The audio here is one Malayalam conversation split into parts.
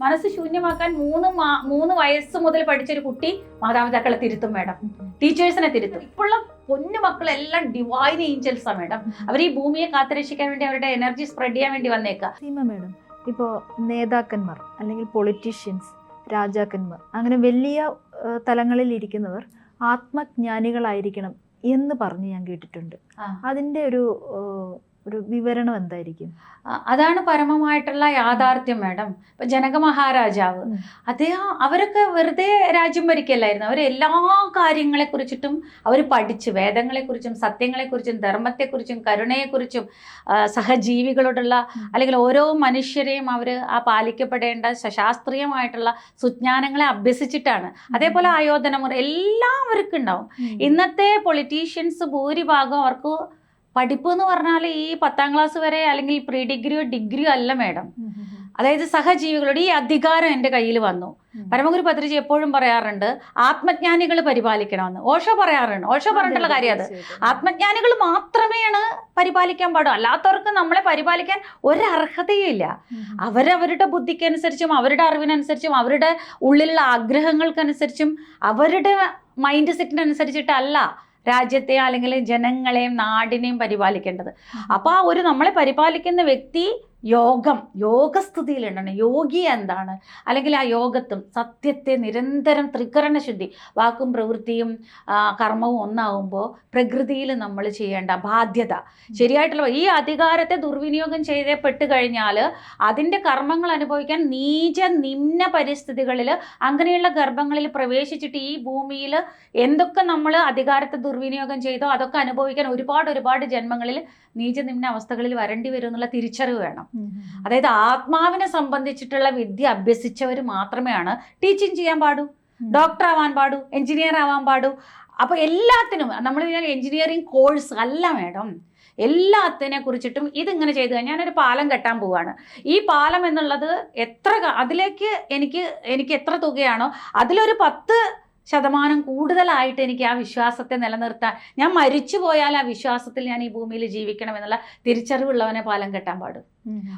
മനസ്സ് ശൂന്യമാക്കാൻ മൂന്ന് മൂന്ന് വയസ്സ് മുതൽ പഠിച്ചൊരു കുട്ടി മാതാപിതാക്കളെ തിരുത്തും മേഡം. ടീച്ചേഴ്സിനെ തിരുത്തും. ഇപ്പോഴുള്ള പൊന്നു മക്കളെല്ലാം ഡിവൈൻ ഏഞ്ചൽസാ മേഡം. അവർ ഈ ഭൂമിയെ കാത്തുരക്ഷിക്കാൻ വേണ്ടി അവരുടെ എനർജി സ്പ്രെഡ് ചെയ്യാൻ വേണ്ടി വന്നേക്കാം. സീമ മേഡം ഇപ്പോൾ നേതാക്കന്മാർ അല്ലെങ്കിൽ പൊളിറ്റീഷ്യൻസ് രാജാക്കന്മാർ അങ്ങനെ വലിയ തലങ്ങളിൽ ഇരിക്കുന്നവർ ആത്മജ്ഞാനികളായിരിക്കണം എന്ന് പറഞ്ഞ് ഞാൻ കേട്ടിട്ടുണ്ട്. അതിന്റെ ഒരു ഒരു വിവരണം എന്തായിരിക്കും? അതാണ് പരമമായിട്ടുള്ള യാഥാർത്ഥ്യം മാഡം. ഇപ്പൊ ജനക മഹാരാജാവ് അദ്ദേഹം അവരൊക്കെ വെറുതെ രാജ്യം ഭരിക്കല്ലായിരുന്നു. അവർ എല്ലാ കാര്യങ്ങളെ കുറിച്ചിട്ടും അവർ പഠിച്ച്. വേദങ്ങളെക്കുറിച്ചും സത്യങ്ങളെക്കുറിച്ചും ധർമ്മത്തെക്കുറിച്ചും കരുണയെക്കുറിച്ചും സഹജീവികളോടുള്ള അല്ലെങ്കിൽ ഓരോ മനുഷ്യരെയും അവർ ആ പാലിക്കപ്പെടേണ്ട ശാസ്ത്രീയമായിട്ടുള്ള സുജ്ഞാനങ്ങളെ അഭ്യസിച്ചിട്ടാണ്. അതേപോലെ ആയോധന മുറ എല്ലാവർക്കും ഉണ്ടാവും ഇന്നത്തെ പൊളിറ്റീഷ്യൻസ് ഭൂരിഭാഗം അവർക്ക് പഠിപ്പ് എന്ന് പറഞ്ഞാൽ ഈ പത്താം ക്ലാസ് വരെ അല്ലെങ്കിൽ പ്രീ ഡിഗ്രിയോ ഡിഗ്രിയോ അല്ല മേഡം. അതായത് സഹജീവികളോട് ഈ അധികാരം എന്റെ കയ്യിൽ വന്നു. പരമഗുരു പത്രിജി എപ്പോഴും പറയാറുണ്ട് ആത്മജ്ഞാനികൾ പരിപാലിക്കണമെന്ന്. ഓഷോ പറയാറുണ്ട്. ഓഷോ പറഞ്ഞിട്ടുള്ള കാര്യം അത്. ആത്മജ്ഞാനികൾ മാത്രമേയാണ് പരിപാലിക്കാൻ പാടും. അല്ലാത്തവർക്ക് നമ്മളെ പരിപാലിക്കാൻ ഒരർഹതയില്ല. അവരവരുടെ ബുദ്ധിക്കനുസരിച്ചും അവരുടെ അറിവിനനുസരിച്ചും അവരുടെ ഉള്ളിലുള്ള ആഗ്രഹങ്ങൾക്കനുസരിച്ചും അവരുടെ മൈൻഡ് സെറ്റിനനുസരിച്ചിട്ടല്ല രാജ്യത്തെ അല്ലെങ്കിൽ ജനങ്ങളെയും നാടിനെയും പരിപാലിക്കേണ്ടത്. അപ്പോൾ ആ ഒരു നമ്മളെ പരിപാലിക്കുന്ന വ്യക്തി യോഗം യോഗസ്ഥിതിയിൽ ഉണ്ടാണ് യോഗി എന്താണ്? അല്ലെങ്കിൽ ആ യോഗത്തും സത്യത്തെ നിരന്തരം ത്രികരണ ശുദ്ധി വാക്കും പ്രവൃത്തിയും കർമ്മവും ഒന്നാവുമ്പോൾ പ്രകൃതിയിൽ നമ്മൾ ചെയ്യേണ്ട ബാധ്യത. ശരിയായിട്ടുള്ള ഈ അധികാരത്തെ ദുർവിനിയോഗം ചെയ്യപ്പെട്ട് കഴിഞ്ഞാൽ അതിന്റെ കർമ്മങ്ങൾ അനുഭവിക്കാൻ നീച നിമ്ന പരിസ്ഥിതികളിൽ അങ്ങനെയുള്ള ഗർഭങ്ങളിൽ പ്രവേശിച്ചിട്ട് ഈ ഭൂമിയിൽ എന്തൊക്കെ നമ്മൾ അധികാരത്തെ ദുർവിനിയോഗം ചെയ്തോ അതൊക്കെ അനുഭവിക്കാൻ ഒരുപാട് ഒരുപാട് ജന്മങ്ങളിൽ നീച നിമ്ന അവസ്ഥകളിൽ വരേണ്ടി വരും എന്നുള്ള തിരിച്ചറിവ് വേണം. ഉം. അതായത് ആത്മാവിനെ സംബന്ധിച്ചിട്ടുള്ള വിദ്യ അഭ്യസിച്ചവർ മാത്രമേയാണ് ടീച്ചിങ് ചെയ്യാൻ പാടൂ. ഡോക്ടർ ആവാൻ പാടൂ എഞ്ചിനീയർ ആവാൻ പാടൂ അപ്പോൾ എല്ലാത്തിനും നമ്മൾ എഞ്ചിനീയറിംഗ് കോഴ്സ് അല്ല മേഡം എല്ലാത്തിനെ കുറിച്ചിട്ടും ഇതിങ്ങനെ ചെയ്തു കഴിഞ്ഞാൽ ഞാനൊരു പാലം കെട്ടാൻ പോവാണ് ഈ പാലം എന്നുള്ളത് എത്ര അതിലേക്ക് എനിക്ക് എനിക്ക് എത്ര തുകയാണോ അതിലൊരു പത്ത് ശതമാനം കൂടുതലായിട്ട് എനിക്ക് ആ വിശ്വാസത്തെ നിലനിർത്താൻ ഞാൻ മരിച്ചു പോയാൽ ആ വിശ്വാസത്തിൽ ഞാൻ ഈ ഭൂമിയിൽ ജീവിക്കണം എന്നുള്ള തിരിച്ചറിവുള്ളവനെ പാലം കെട്ടാൻ പാടും.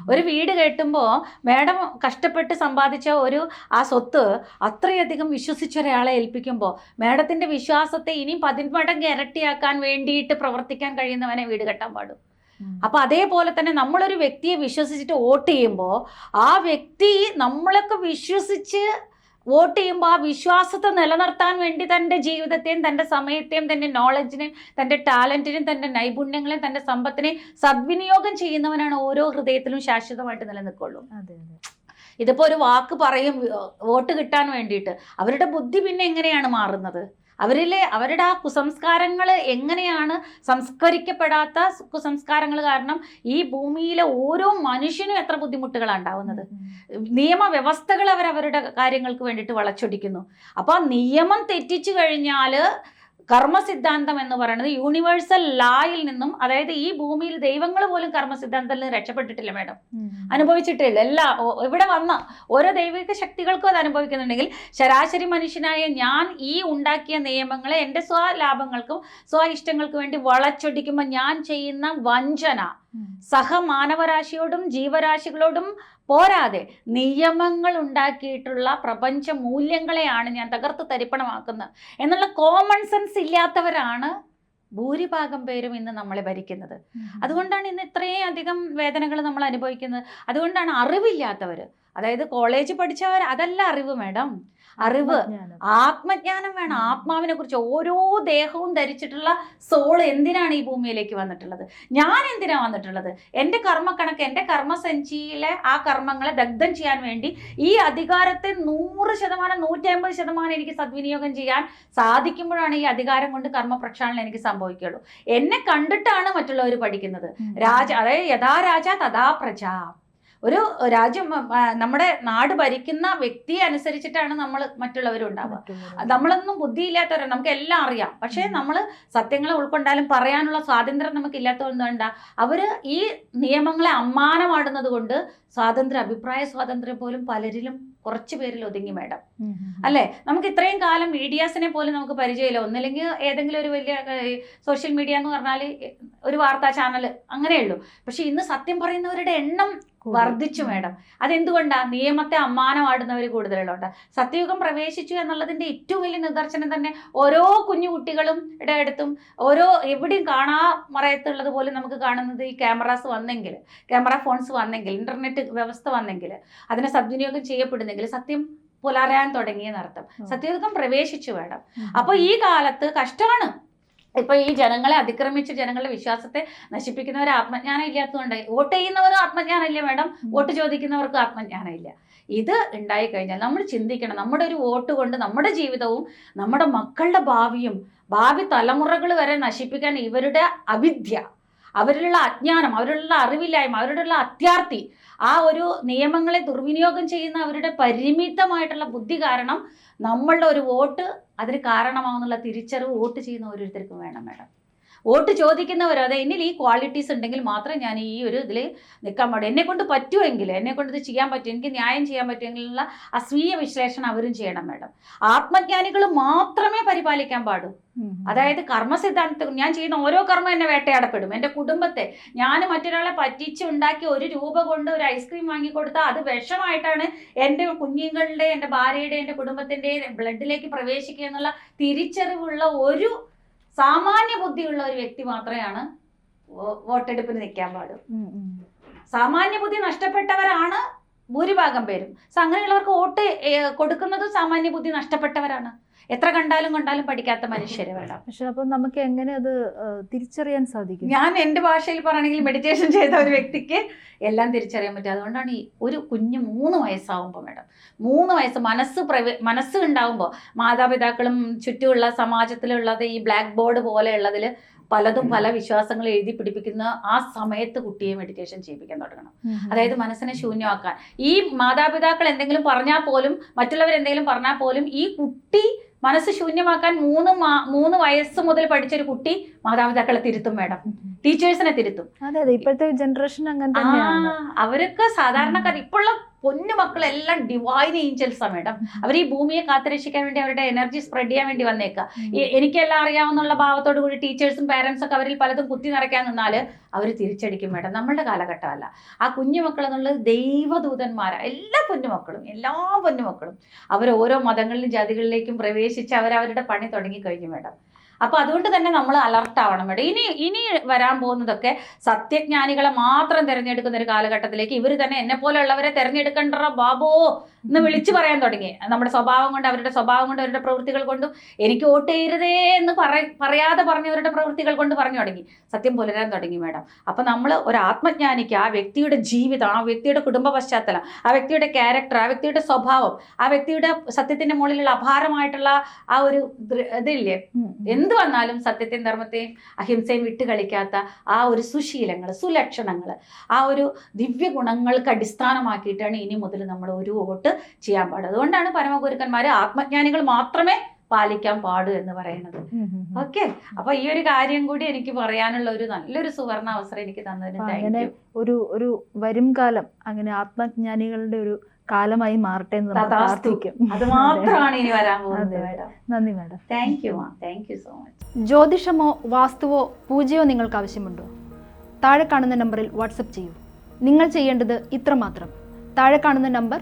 ഒരു വീട് കെട്ടുമ്പോൾ മേഡം കഷ്ടപ്പെട്ട് സമ്പാദിച്ച ഒരു ആ സ്വത്ത് അത്രയധികം വിശ്വസിച്ച ഒരാളെ ഏൽപ്പിക്കുമ്പോൾ മാഡത്തിന്റെ വിശ്വാസത്തെ ഇനിയും പതിന്മടങ്ങ് ഇരട്ടിയാക്കാൻ വേണ്ടിയിട്ട് പ്രവർത്തിക്കാൻ കഴിയുന്നവനെ വീട് കെട്ടാൻ പാടും. അപ്പൊ അപ്പോൾ അതേപോലെ തന്നെ നമ്മളൊരു വ്യക്തിയെ വിശ്വസിച്ചിട്ട് വോട്ട് ചെയ്യുമ്പോൾ ആ വ്യക്തി നമ്മളൊക്കെ വിശ്വസിച്ച് വോട്ട് ചെയ്യുമ്പോൾ ആ വിശ്വാസത്തെ നിലനിർത്താൻ വേണ്ടി തന്റെ ജീവിതത്തെയും തന്റെ സമയത്തെയും തന്റെ നോളജിനെയും തന്റെ ടാലന്റിനെയും തന്റെ നൈപുണ്യങ്ങളെയും തന്റെ സമ്പത്തിനെയും സദ്വിനിയോഗം ചെയ്യുന്നവനാണ് ഓരോ ഹൃദയത്തിലും ശാശ്വതമായിട്ട് നിലനിൽക്കുള്ളൂ. ഇതിപ്പോൾ ഒരു വാക്ക് പറയും വോട്ട് കിട്ടാൻ വേണ്ടിയിട്ട്. അവരുടെ ബുദ്ധി പിന്നെ എങ്ങനെയാണ് മാറുന്നത്? അവരിലെ അവരുടെ ആ കുസംസ്കാരങ്ങൾ എങ്ങനെയാണ് സംസ്കരിക്കപ്പെടാത്ത കുസംസ്കാരങ്ങൾ കാരണം ഈ ഭൂമിയിലെ ഓരോ മനുഷ്യനും എത്ര ബുദ്ധിമുട്ടുകളാണ് ഉണ്ടാവുന്നത്. നിയമവ്യവസ്ഥകൾ അവർ അവരുടെ കാര്യങ്ങൾക്ക് വേണ്ടിയിട്ട് വളച്ചൊടിക്കുന്നു. അപ്പോൾ നിയമം തെറ്റിച്ചു കഴിഞ്ഞാൽ കർമ്മസിദ്ധാന്തം എന്ന് പറയുന്നത് യൂണിവേഴ്സൽ ലായിൽ നിന്നും അതായത് ഈ ഭൂമിയിൽ ദൈവങ്ങൾ പോലും കർമ്മസിദ്ധാന്തത്തിൽ നിന്ന് രക്ഷപ്പെട്ടിട്ടില്ല മേഡം. അനുഭവിച്ചിട്ടില്ല എല്ലാ ഇവിടെ വന്ന ഓരോ ദൈവിക ശക്തികൾക്കും അത് അനുഭവിക്കുന്നുണ്ടെങ്കിൽ ശരാശരി മനുഷ്യനായ ഞാൻ ഈ ഉണ്ടാക്കിയ നിയമങ്ങളെ എന്റെ സ്വലാഭങ്ങൾക്കും സ്വ ഇഷ്ടങ്ങൾക്കും വേണ്ടി വളച്ചൊടിക്കുമ്പോൾ ഞാൻ ചെയ്യുന്ന വഞ്ചന. സഹമാനവരാശിയോടും ജീവരാശികളോടും പോരാതെ നിയമങ്ങൾ ഉണ്ടാക്കിയിട്ടുള്ള പ്രപഞ്ച മൂല്യങ്ങളെയാണ് ഞാൻ തകർത്ത് തരിപ്പണമാക്കുന്നത്. എന്നുള്ള കോമൺ സെൻസ് ഇല്ലാത്തവരാണ് ഭൂരിഭാഗം പേരും ഇന്ന് നമ്മളെ ഭരിക്കുന്നത്. അതുകൊണ്ടാണ് ഇന്ന് ഇത്രയും അധികം വേദനകൾ നമ്മൾ അനുഭവിക്കുന്നത്. അതുകൊണ്ടാണ് അറിവില്ലാത്തവർ അതായത് കോളേജ് പഠിച്ചവർ അതല്ല അറിവ് മേഡം. അറിവ് ആത്മജ്ഞാനം. വേണം. ആത്മാവിനെ കുറിച്ച് ഓരോ ദേഹവും ധരിച്ചിട്ടുള്ള സോൾ എന്തിനാണ് ഈ ഭൂമിയിലേക്ക് വന്നിട്ടുള്ളത്? ഞാൻ എന്തിനാ വന്നിട്ടുള്ളത്? എന്റെ കർമ്മക്കണക്ക് എന്റെ കർമ്മസഞ്ചിയിലെ ആ കർമ്മങ്ങളെ ദഗ്ധം ചെയ്യാൻ വേണ്ടി ഈ അധികാരത്തെ നൂറ് ശതമാനം നൂറ്റമ്പത് ശതമാനം എനിക്ക് സദ്വിനിയോഗം ചെയ്യാൻ സാധിക്കുമ്പോഴാണ് ഈ അധികാരം കൊണ്ട് കർമ്മ പ്രക്ഷാളനം എനിക്ക് സംഭവിക്കുകയുള്ളൂ. എന്നെ കണ്ടിട്ടാണ് മറ്റുള്ളവർ പഠിക്കുന്നത്. രാജ അതായത് യഥാ രാജ തഥാ പ്രജ. ഒരു രാജ്യം നമ്മുടെ നാട് ഭരിക്കുന്ന വ്യക്തിയെ അനുസരിച്ചിട്ടാണ് നമ്മൾ മറ്റുള്ളവരും ഉണ്ടാവുക മറ്റുള്ളവരെ. നമ്മളൊന്നും ബുദ്ധിയില്ലാത്തവരാണ് നമുക്ക് എല്ലാം അറിയാം പക്ഷേ നമ്മൾ സത്യങ്ങളെ ഉൾക്കൊണ്ടാലും പറയാനുള്ള സ്വാതന്ത്ര്യം നമുക്ക് ഇല്ലാത്തതുകൊണ്ട് അവർ ഈ നിയമങ്ങളെ അമ്മാനമാടുന്നത് കൊണ്ട് സ്വാതന്ത്ര്യം അഭിപ്രായ സ്വാതന്ത്ര്യം പോലും പലരിലും കുറച്ച് പേരിൽ ഒതുങ്ങി മേഡം. അല്ലേ നമുക്ക് ഇത്രയും കാലം മീഡിയാസിനെ പോലും നമുക്ക് പരിചയമില്ല ഒന്നില്ലെങ്കിൽ ഏതെങ്കിലും ഒരു വലിയ സോഷ്യൽ മീഡിയ എന്ന് പറഞ്ഞാൽ ഒരു വാർത്താ ചാനൽ അങ്ങനെയുള്ളൂ പക്ഷെ ഇന്ന് സത്യം പറയുന്നവരുടെ എണ്ണം. വർദ്ധിച്ചു മേഡം. അതെന്തുകൊണ്ടാ? നിയമത്തെ അമ്മാനമാടുന്നവർ കൂടുതലുണ്ട് സത്യയുഗം പ്രവേശിച്ചു എന്നുള്ളതിന്റെ ഏറ്റവും വലിയ നിദർശനം തന്നെ ഓരോ കുഞ്ഞു കുട്ടികളും ഇടയെടുത്തും ഓരോ എവിടെയും കാണാ മറയത്തുള്ളത് പോലും നമുക്ക് കാണുന്നത് ഈ ക്യാമറാസ് വന്നെങ്കിൽ ക്യാമറ ഫോൺസ് വന്നെങ്കിൽ ഇന്റർനെറ്റ് വ്യവസ്ഥ വന്നെങ്കിൽ അതിനെ സദ്വിനിയോഗം ചെയ്യപ്പെടുന്നെങ്കിൽ സത്യം പുലരാൻ തുടങ്ങിയെന്നർത്ഥം. സത്യയുഗം പ്രവേശിച്ചു വേണം അപ്പോൾ അപ്പൊ ഈ കാലത്ത് കഷ്ടമാണ്. ഇപ്പൊ ഈ ജനങ്ങളെ അതിക്രമിച്ച് ജനങ്ങളുടെ വിശ്വാസത്തെ നശിപ്പിക്കുന്നവർ ആത്മജ്ഞാനം ഇല്ലാത്തതുകൊണ്ട് വോട്ട് ചെയ്യുന്നവരും ആത്മജ്ഞാനം ഇല്ല മേഡം വോട്ട് ചോദിക്കുന്നവർക്ക് ആത്മജ്ഞാനം ഇല്ല ഇത് ഉണ്ടായി കഴിഞ്ഞാൽ നമ്മൾ ചിന്തിക്കണം. നമ്മുടെ ഒരു വോട്ട് കൊണ്ട് നമ്മുടെ ജീവിതവും നമ്മുടെ മക്കളുടെ ഭാവിയും ഭാവി തലമുറകൾ വരെ നശിപ്പിക്കാൻ ഇവരുടെ അവിദ്യ അവരിലുള്ള അജ്ഞാനം അവരിലുള്ള അറിവില്ലായ്മ അവരുടെ അത്യാർത്ഥി ആ ഒരു നിയമങ്ങളെ ദുർവിനിയോഗം ചെയ്യുന്ന അവരുടെ പരിമിതമായിട്ടുള്ള ബുദ്ധി കാരണം നമ്മളുടെ ഒരു വോട്ട് അതിന് കാരണമാവുന്നുള്ള തിരിച്ചറിവ് വോട്ട് ചെയ്യുന്ന ഓരോരുത്തർക്കും വേണം മേഡം. വോട്ട് ചോദിക്കുന്നവരോ അതെ എന്നിൽ ഈ ക്വാളിറ്റീസ് ഉണ്ടെങ്കിൽ മാത്രം ഞാൻ ഈ ഒരു ഇതിൽ നിൽക്കാൻ പാടും. എന്നെ കൊണ്ട് പറ്റുമെങ്കിൽ എന്നെ കൊണ്ട് ഇത് ചെയ്യാൻ പറ്റും എനിക്ക് ന്യായം ചെയ്യാൻ പറ്റുമെങ്കിലുള്ള അസ്വീയ വിശ്ലേഷണം അവരും ചെയ്യണം മാഡം. ആത്മജ്ഞാനികൾ മാത്രമേ പരിപാലിക്കാൻ പാടൂ. അതായത് കർമ്മ അതായത് കർമ്മസിദ്ധാന്തത്തിൽ ഞാൻ ചെയ്യുന്ന ഓരോ കർമ്മം എന്നെ വേട്ടയാടപ്പെടും. എന്റെ കുടുംബത്തെ ഞാൻ മറ്റൊരാളെ പറ്റിച്ചുണ്ടാക്കി ഒരു രൂപ കൊണ്ട് ഒരു ഐസ്ക്രീം വാങ്ങിക്കൊടുത്താൽ അത് വിഷമായിട്ടാണ് എന്റെ കുഞ്ഞുങ്ങളുടെ എന്റെ ഭാര്യയുടെ എന്റെ കുടുംബത്തിന്റെ ബ്ലഡിലേക്ക് പ്രവേശിക്കുക എന്നുള്ള തിരിച്ചറിവുള്ള ഒരു സാമാന്യ ബുദ്ധിയുള്ള ഒരു വ്യക്തി മാത്രമാണ് വോട്ടെടുപ്പിന് നിൽക്കാൻ പാടൂ. സാമാന്യ ബുദ്ധി നഷ്ടപ്പെട്ടവരാണ് ഭൂരിഭാഗം പേരും. അങ്ങനെയുള്ളവർക്ക് വോട്ട് കൊടുക്കുന്നതും സാമാന്യ ബുദ്ധി നഷ്ടപ്പെട്ടവരാണ്. എത്ര കണ്ടാലും കണ്ടാലും പഠിക്കാത്ത മനുഷ്യരെ വേണം പക്ഷെ അപ്പൊ നമുക്ക് എങ്ങനെ അത് തിരിച്ചറിയാൻ സാധിക്കും? ഞാൻ എന്റെ ഭാഷയിൽ പറയുകയാണെങ്കിൽ മെഡിറ്റേഷൻ ചെയ്ത ഒരു വ്യക്തിക്ക് എല്ലാം തിരിച്ചറിയാൻ പറ്റും. അതുകൊണ്ടാണ് ഈ ഒരു കുഞ്ഞ് മൂന്ന് വയസ്സാവുമ്പോൾ മേഡം. മൂന്ന് വയസ്സ് മനസ്സ് പ്രവേ മനസ്സ് ഉണ്ടാവുമ്പോൾ മാതാപിതാക്കളും ചുറ്റുമുള്ള സമാജത്തിലുള്ളത് ഈ ബ്ലാക്ക് ബോർഡ് പോലെയുള്ളതിൽ പലതും പല വിശ്വാസങ്ങൾ എഴുതി പിടിപ്പിക്കുന്ന ആ സമയത്ത് കുട്ടിയെ മെഡിറ്റേഷൻ ചെയ്യിപ്പിക്കാൻ തുടങ്ങണം. അതായത് മനസ്സിനെ ശൂന്യമാക്കാൻ. ഈ മാതാപിതാക്കൾ എന്തെങ്കിലും പറഞ്ഞാൽ പോലും മറ്റുള്ളവർ എന്തെങ്കിലും പറഞ്ഞാൽ പോലും ഈ കുട്ടി മനസ്സ് ശൂന്യമാക്കാൻ മൂന്ന് മൂന്ന് വയസ്സ് മുതൽ പഠിച്ചൊരു കുട്ടി മാതാപിതാക്കളെ തിരുത്തും മേഡം. ടീച്ചേഴ്സിനെ തിരുത്തും. അതെ അതെ. ഇപ്പോഴത്തെ ജനറേഷൻ അങ്ങനെ ആ അവരൊക്കെ സാധാരണക്കാർ ഇപ്പോഴുള്ള പൊന്നു മക്കളെല്ലാം ഡിവൈൻ ഏഞ്ചൽസാ മേഡം. അവർ ഈ ഭൂമിയെ കാത്തുരക്ഷിക്കാൻ വേണ്ടി അവരുടെ എനർജി സ്പ്രെഡ് ചെയ്യാൻ വേണ്ടി വന്നേക്കുക ഈ എനിക്കെല്ലാം അറിയാവുന്നുള്ള ഭാവത്തോടു കൂടി ടീച്ചേഴ്സും പേരൻസും ഒക്കെ അവരിൽ പലതും കുത്തി നിറയ്ക്കാൻ നിന്നാൽ അവർ തിരിച്ചടിക്കും മേഡം. നമ്മളുടെ കാലഘട്ടമല്ല. ആ കുഞ്ഞുമക്കൾ എന്നുള്ളത് ദൈവദൂതന്മാരാ. എല്ലാ കുഞ്ഞുമക്കളും എല്ലാ പൊന്നുമക്കളും അവർ ഓരോ മതങ്ങളിലും ജാതികളിലേക്കും പ്രവേശിച്ച് അവരവരുടെ പണി തുടങ്ങി കഴിഞ്ഞു മേഡം. അപ്പൊ അതുകൊണ്ട് തന്നെ നമ്മൾ അലർട്ട് ആവണം മേഡം ഇനി ഇനി വരാൻ പോകുന്നതൊക്കെ സത്യജ്ഞാനികളെ മാത്രം തിരഞ്ഞെടുക്കുന്ന ഒരു കാലഘട്ടത്തിലേക്ക് ഇവർ തന്നെ എന്നെ പോലെയുള്ളവരെ തിരഞ്ഞെടുക്കണ്ട ബാബോ. എന്ന് വിളിച്ചു പറയാൻ തുടങ്ങി. നമ്മുടെ സ്വഭാവം കൊണ്ട് അവരുടെ സ്വഭാവം കൊണ്ട് അവരുടെ പ്രവൃത്തികൾ കൊണ്ടും എനിക്ക് വോട്ട് ചെയ്യരുതേ എന്ന് പറ പറയാതെ പറഞ്ഞവരുടെ പ്രവൃത്തികൾ കൊണ്ട് പറഞ്ഞു തുടങ്ങി. സത്യം പുലരാൻ തുടങ്ങി മേഡം. അപ്പം നമ്മൾ ഒരു ആത്മജ്ഞാനിക്ക് ആ വ്യക്തിയുടെ ജീവിതം ആ വ്യക്തിയുടെ കുടുംബ പശ്ചാത്തലം ആ വ്യക്തിയുടെ ക്യാരക്ടർ ആ വ്യക്തിയുടെ സ്വഭാവം ആ വ്യക്തിയുടെ സത്യത്തിന്റെ മുകളിലുള്ള അപാരമായിട്ടുള്ള ആ ഒരു ഇതില്ലേ. എന്ത് വന്നാലും സത്യത്തെയും ധർമ്മത്തെയും അഹിംസയും വിട്ട് കളിക്കാത്ത ആ ഒരു സുശീലങ്ങൾ സുലക്ഷണങ്ങൾ ആ ഒരു ദിവ്യ ഗുണങ്ങൾക്ക് അടിസ്ഥാനമാക്കിയിട്ടാണ് ഇനി മുതൽ നമ്മൾ ഒരു വോട്ട് ചെയ്യാൻ പാടും. അതുകൊണ്ടാണ് പരമഗുരുക്കന്മാർ ആത്മജ്ഞാനികൾ മാത്രമേ പാലിക്കാൻ പാടു എന്ന് പറയുന്നത്. ഓക്കെ? അപ്പൊ ഈ ഒരു കാര്യം കൂടി എനിക്ക് പറയാനുള്ള ഒരു നല്ലൊരു സുവർണ അവസരം എനിക്ക് തന്നതിന് ഒരു ഒരു വരും കാലം അങ്ങനെ ആത്മജ്ഞാനികളുടെ ഒരു കാലമായി മാറട്ടെ എന്ന് പ്രാർത്ഥിക്കും. അത് മാത്രമാണ് ഇനി വരാൻ പോകുന്നത് നന്ദി madam. Thank you thank you so much ജ്യോതിഷമോ വാസ്തുവോ പൂജയോ നിങ്ങൾക്ക് ആവശ്യമുണ്ടോ? താഴെ കാണുന്ന നമ്പറിൽ വാട്സപ്പ് ചെയ്യൂ. നിങ്ങൾ ചെയ്യേണ്ടത് ഇത്രമാത്രം. താഴെ കാണുന്ന നമ്പർ